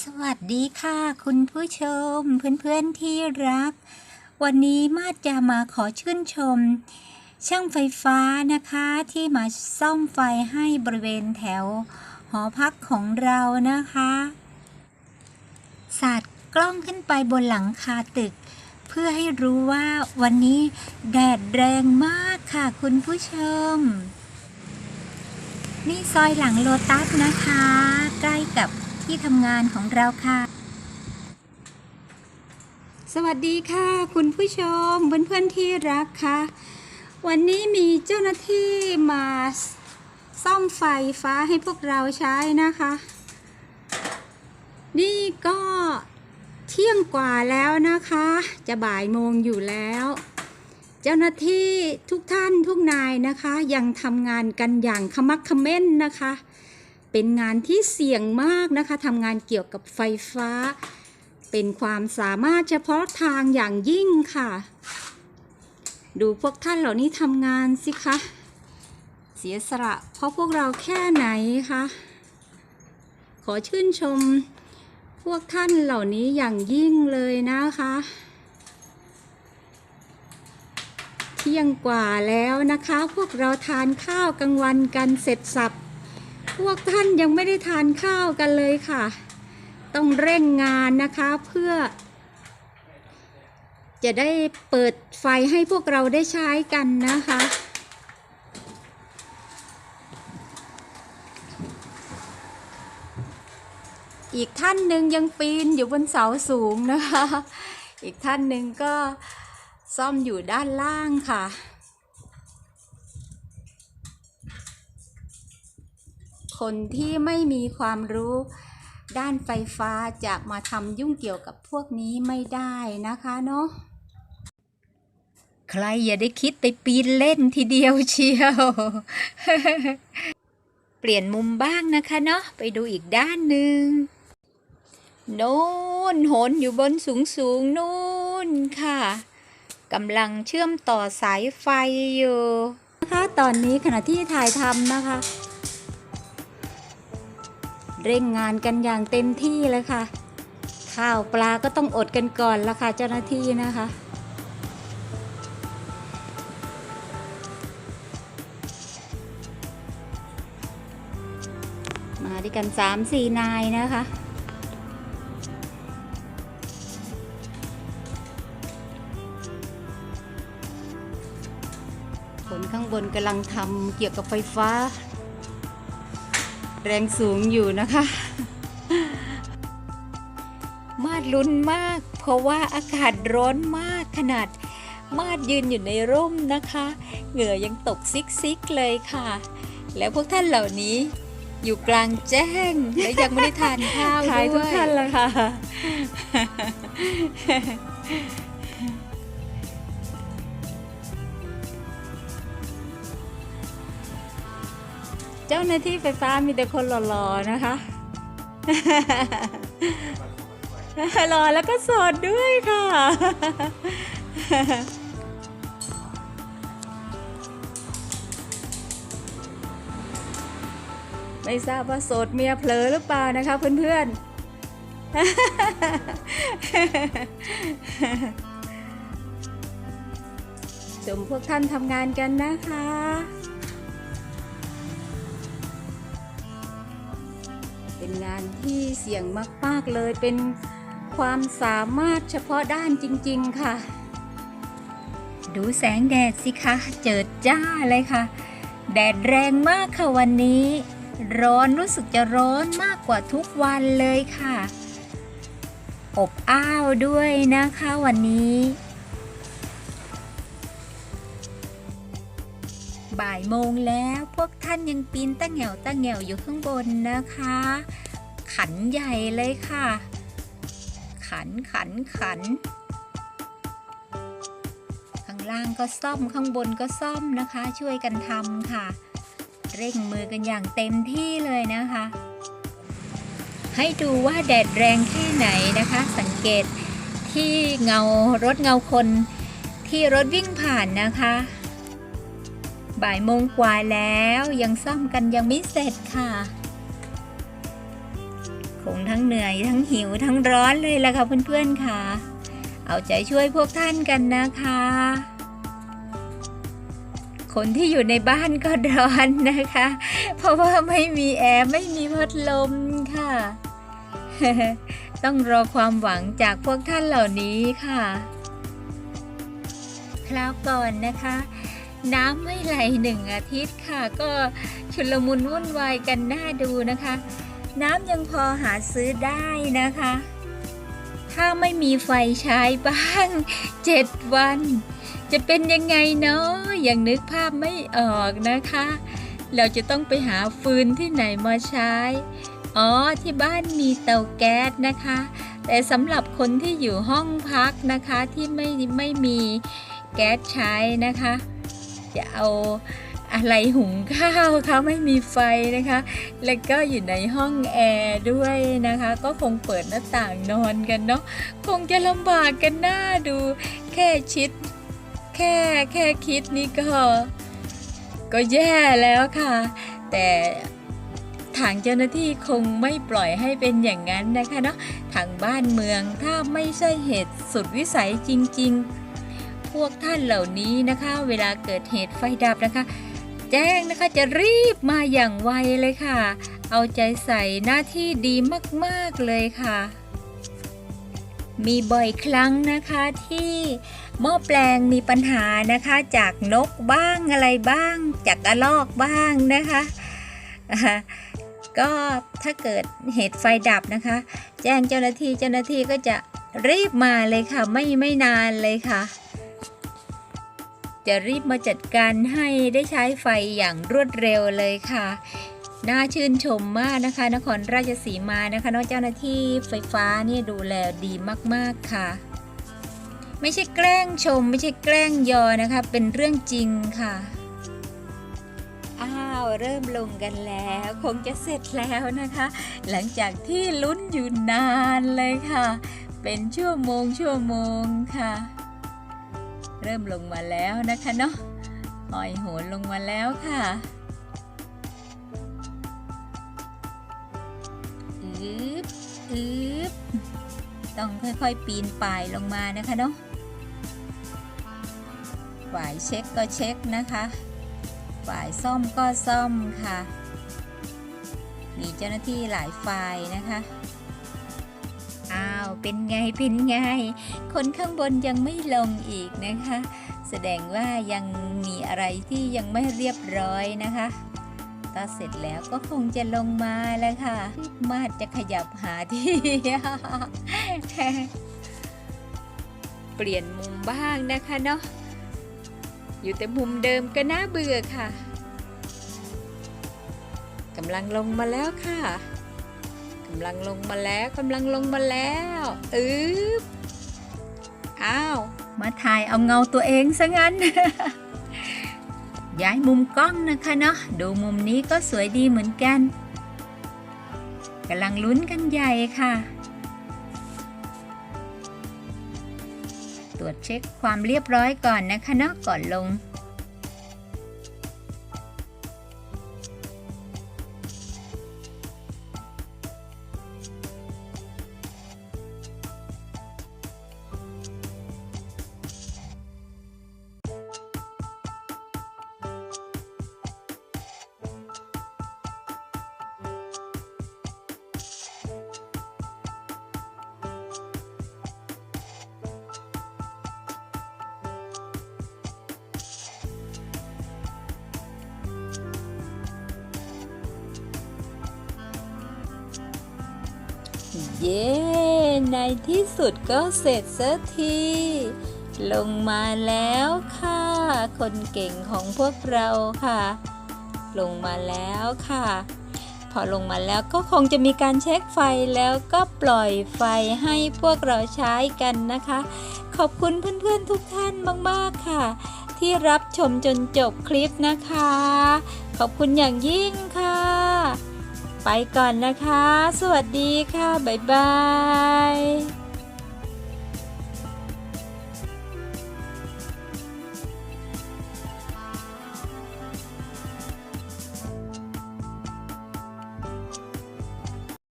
สวัสดีค่ะ คุณผู้ชมเพื่อนๆที่รัก วันนี้มาดจะมาขอชื่นชม ช่างไฟฟ้านะคะที่มาซ่อมไฟให้บริเวณแถว หอพักของเรานะคะสาดกล้องขึ้นไปบนหลังคาตึก เพื่อให้รู้ว่าวันนี้แดดแรงมากค่ะ คุณผู้ชม นี่ซอยหลังโลตัสนะคะ ใกล้กับ ที่ทำงานของเราค่ะ สวัสดีค่ะ คุณผู้ชมเพื่อนๆที่รักค่ะ วันนี้มีเจ้าหน้าที่มาซ่อมไฟฟ้าให้พวกเราใช้นะคะ นี่ก็เที่ยงกว่าแล้วนะคะ จะบ่ายโมงอยู่แล้วเจ้าหน้าที่ทุกท่านทุกนายนะคะ ยังทำงานกันอย่างขมักขม้นนะคะ เป็นงานที่เสี่ยงมากนะคะทำงานเกี่ยวกับไฟฟ้า เป็นความสามารถเฉพาะทางอย่างยิ่งค่ะ ดูพวกท่านเหล่านี้ทำงานสิคะ เสียสละเพราะพวกเราแค่ไหนคะขอชื่นชมพวกท่านเหล่านี้อย่างยิ่งเลยนะคะเที่ยงกว่าแล้วนะคะ พวกเราทานข้าวกลางวันกันเสร็จสับ พวกท่านยังไม่ได้ทานข้าวกันเลยค่ะ ต้องเร่งงานนะคะเพื่อ จะได้เปิดไฟให้พวกเราได้ใช้กันนะคะอีกท่านหนึ่งยังปีนอยู่บนเสาสูงนะคะ อีกท่านหนึ่งก็ซ่อมอยู่ด้านล่างค่ะ คนที่ไม่มีความรู้ด้านไฟฟ้าจะมาทำยุ่งเกี่ยวกับพวกนี้ไม่ได้นะคะเนาะใครอย่าได้คิดไปปีนเล่นทีเดียวเชียว เปลี่ยนมุมบ้างนะคะเนาะไปดูอีกด้านหนึ่งโน่นโหนอยู่บนสูงสูงๆนู่นค่ะกำลังเชื่อมต่อสายไฟอยู่นะคะตอนนี้ขณะที่ถ่ายทำนะคะ เร่งงานกันอย่างเต็มที่เลยค่ะ ข้าวปลาก็ต้องอดกันก่อนละค่ะเจ้าหน้าที่นะคะมาด้วยกันสามสี่นายนะคะ คนข้างบนกำลังทำเกี่ยวกับไฟฟ้า แรงสูงอยู่นะคะ มาดลุ้นมาก เพราะว่าอากาศร้อนมากขนาด มาดยืนอยู่ในร่มนะคะ เหงื่อยังตกซิกซิกๆเลยค่ะ แล้วพวกท่านเหล่านี้อยู่กลางแจ้ง และยังไม่ได้ทานข้าวขายทุกด้วยท่านแล้วค่ะ เจ้าหน้าที่ไฟฟ้ามีแต่คนหล่อๆนะคะ หล่อแล้วก็โสดด้วยค่ะ ไม่ทราบว่าโสดเมียเผลอหรือเปล่านะคะเพื่อนๆชมพวกท่านทำงานกันนะคะ เป็นงานที่เสี่ยงมากๆเลยเป็นความสามารถเฉพาะด้านจริง ๆ ค่ะ ดูแสงแดดสิคะเจิดจ้าเลยค่ะ แดดแรงมากค่ะวันนี้ ร้อนรู้สึกจะร้อนมากกว่าทุกวันเลยค่ะ อบอ้าวด้วยนะคะวันนี้ บ่ายโมงแล้วพวกท่านยังปีนตั้งแหวตั้งแหวอยู่ข้างบนนะคะ ขันใหญ่เลยค่ะ ขันขันขัน ข้างล่างก็ซ่อมข้างบนก็ซ่อมนะคะ ช่วยกันทำค่ะ เร่งมือกันอย่างเต็มที่เลยนะคะ ให้ดูว่าแดดแรงแค่ไหนนะคะ สังเกตที่เงารถเงาคนที่รถวิ่งผ่านนะคะ บ่ายโมงกว่าแล้วยังซ่อมกันยังไม่เสร็จค่ะ คงทั้งเหนื่อยทั้งหิวทั้งร้อนเลยละค่ะเพื่อนๆค่ะ เอาใจช่วยพวกท่านกันนะคะ คนที่อยู่ในบ้านก็ร้อนนะคะ เพราะว่าไม่มีแอร์ไม่มีพัดลมค่ะ ต้องรอความหวังจากพวกท่านเหล่านี้ค่ะ คราวก่อนนะคะ น้ำไม่ไหลหนึ่งอาทิตย์ค่ะ ก็ชุลมุนวุ่นวายกันน่าดูนะคะ น้ำยังพอหาซื้อได้นะคะ ถ้าไม่มีไฟใช้บ้างเจ็ดวัน จะเป็นยังไงเนาะยังนึกภาพไม่ออกนะคะ เราจะต้องไปหาฟืนที่ไหนมาใช้ อ๋อที่บ้านมีเตาแก๊สนะคะ แต่สำหรับคนที่อยู่ห้องพักนะคะที่ไม่ไม่มีแก๊สใช้นะคะ จะเอาอะไรหุงข้าวคะไม่มีไฟนะคะ แล้วก็อยู่ในห้องแอร์ด้วยนะคะ ก็คงเปิดหน้าต่างนอนกันเนาะคงจะลำบากกันหน้าดูแค่ชิด แค่แค่คิดนี่ก็ก็แย่แล้วค่ะ แต่ทางเจ้าหน้าที่คงไม่ปล่อยให้เป็นอย่างนั้นนะคะเนาะทางบ้านเมืองถ้าไม่ใช่เหตุสุดวิสัยจริง ๆ พวกท่านเหล่านี้นะคะ เวลาเกิดเหตุไฟดับนะคะ แจ้งนะคะจะรีบมาอย่างไวเลยค่ะ เอาใจใส่หน้าที่ดีมากๆเลยค่ะ มีบ่อยครั้งนะคะที่หม้อแปลงมีปัญหานะคะจากนกบ้างอะไรบ้าง จากกระลอกบ้างนะคะก็ถ้าเกิดเหตุไฟดับนะคะ แจ้งเจ้าหน้าที่เจ้าหน้าที่ก็จะรีบมาเลยค่ะ ไม่ไม่นานเลยค่ะ จะรีบมาจัดการให้ได้ใช้ไฟอย่างรวดเร็วเลยค่ะ น่าชื่นชมมากนะคะ นครราชสีมานะคะนอกเจ้าหน้าที่ไฟฟ้านี่ดูแลดีมากๆค่ะ ไม่ใช่แกล้งชม ไม่ใช่แกล้งยอนะคะ เป็นเรื่องจริงค่ะอ้าวเริ่มลงกันแล้ว คงจะเสร็จแล้วนะคะ หลังจากที่ลุ้นอยู่นานเลยค่ะ เป็นชั่วโมงชั่วโมงค่ะ เริ่มลงมาแล้วนะคะเนาะหอยโหนลงมาแล้วค่ะอึบอึบต้องค่อยๆปีนป่ายลงมานะคะเนาะฝ่ายเช็คก็เช็คนะคะฝ่ายซ่อมก็ซ่อมค่ะ มีเจ้าหน้าที่หลายฝ่ายนะคะ เป็นไงเป็นไง คนข้างบนยังไม่ลงอีกนะคะ แสดงว่ายังมีอะไรที่ยังไม่เรียบร้อยนะคะถ้าเสร็จแล้วก็คงจะลงมาแล้วค่ะ มาดจะขยับหาที่ เปลี่ยนมุมบ้างนะคะเนาะ อยู่แต่มุมเดิมก็น่าเบื่อค่ะ กำลังลงมาแล้วค่ะ กำลังลงมาแล้วกำลังลงมาแล้วอึ๊บอ้าว มาถ่ายเอาเงาตัวเองซะงั้น ย้ายมุมกล้องนะคะเนาะดูมุมนี้ก็สวยดีเหมือนกันกำลังลุ้นกันใหญ่ค่ะ ตรวจเช็คความเรียบร้อยก่อนนะคะเนาะก่อนลง เย้ ในที่สุดก็เสร็จสักที ลงมาแล้วค่ะ คนเก่งของพวกเราค่ะ ลงมาแล้วค่ะ พอลงมาแล้วก็คงจะมีการเช็คไฟแล้วก็ปล่อยไฟให้พวกเราใช้กันนะคะ ขอบคุณเพื่อนๆทุกท่านมากๆค่ะ ที่รับชมจนจบคลิปนะคะ ขอบคุณอย่างยิ่งค่ะ ไปก่อนนะคะ สวัสดีค่ะ บ๊ายบาย